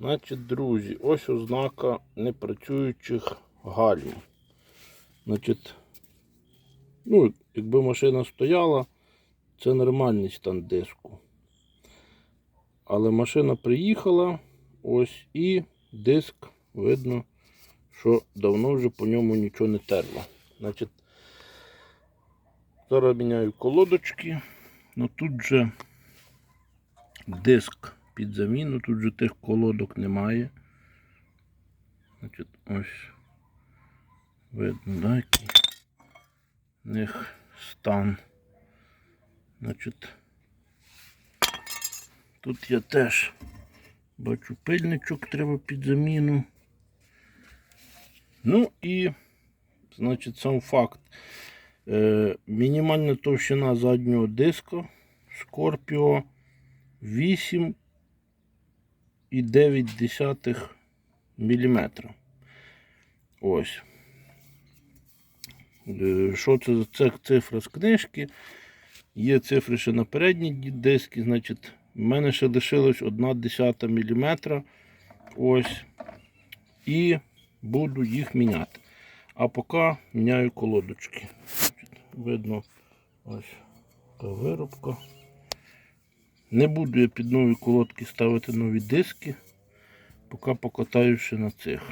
Значить, друзі, ось ознака непрацюючих гальм. Значить, ну, якби машина стояла, це нормальний стан диску. Але машина приїхала, ось і диск видно, що давно вже по ньому нічого не терло. Значить, зараз міняю колодочки. Ну тут же диск під заміну, тут же тих колодок немає. Значить, ось видно, да, який в них стан. Значить, тут я теж бачу пильничок треба під заміну. Ну і, значить, сам факт. Е, мінімальна товщина заднього диска Scorpio 8,9 мм. Ось. Е, Що це за це цифра з книжки? Є цифри ще на передній дискі, значить, в мене ще лишилось 1 мм. Ось. І буду їх міняти. А поки міняю колодочки. Видно ось така виробка. Не буду я під нові колодки ставити нові диски, поки покатаю ще на цих.